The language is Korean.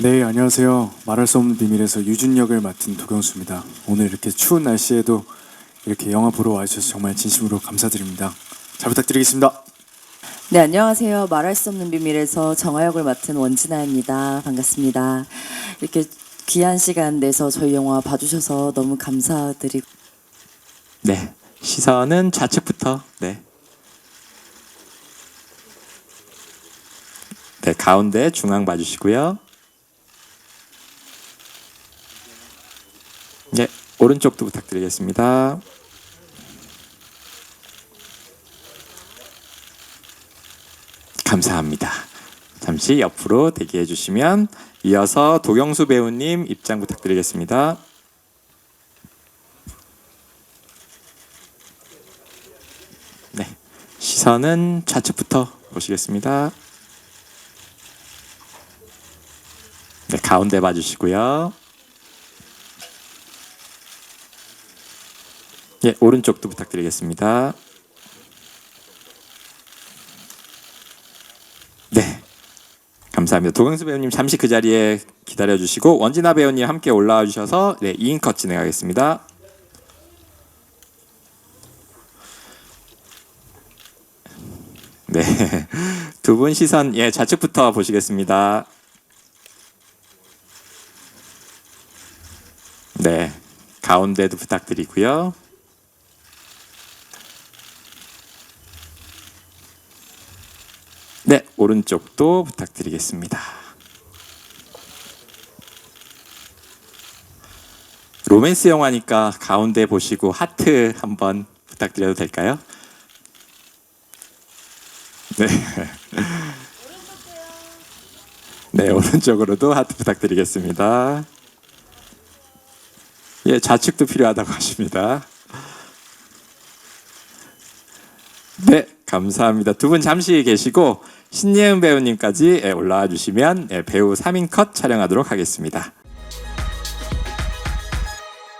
네, 안녕하세요. 말할 수 없는 비밀에서 유준 역을 맡은 도경수입니다. 오늘 이렇게 추운 날씨에도 이렇게 영화 보러 와주셔서 정말 진심으로 감사드립니다. 잘 부탁드리겠습니다. 네, 안녕하세요. 말할 수 없는 비밀에서 정화역을 맡은 원진아입니다. 반갑습니다. 이렇게 귀한 시간 내서 저희 영화 봐주셔서 너무 감사드리고 네. 시선은 좌측부터. 네. 네, 가운데 중앙 봐주시고요. 네, 오른쪽도 부탁드리겠습니다. 감사합니다. 잠시 옆으로 대기해 주시면 이어서 도경수 배우님 입장 부탁드리겠습니다. 네. 시선은 좌측부터 보시겠습니다. 네, 가운데 봐주시고요. 예, 오른쪽도 부탁드리겠습니다. 네, 감사합니다. 도경수 배우님 잠시 그 자리에 기다려 주시고 원진아 배우님 함께 올라와 주셔서 네, 2인 컷 진행하겠습니다. 네. 두 분 시선 예, 좌측부터 보시겠습니다. 네. 가운데도 부탁드리고요. 네, 오른쪽도 부탁드리겠습니다. 로맨스 영화니까 가운데 보시고 하트 한번 부탁드려도 될까요? 네. 네, 오른쪽으로도 하트 부탁드리겠습니다. 예, 좌측도 필요하다고 하십니다. 네, 감사합니다. 두 분 잠시 계시고 신예은 배우님까지 예, 올라와 주시면 예, 배우 3인 컷 촬영하도록 하겠습니다.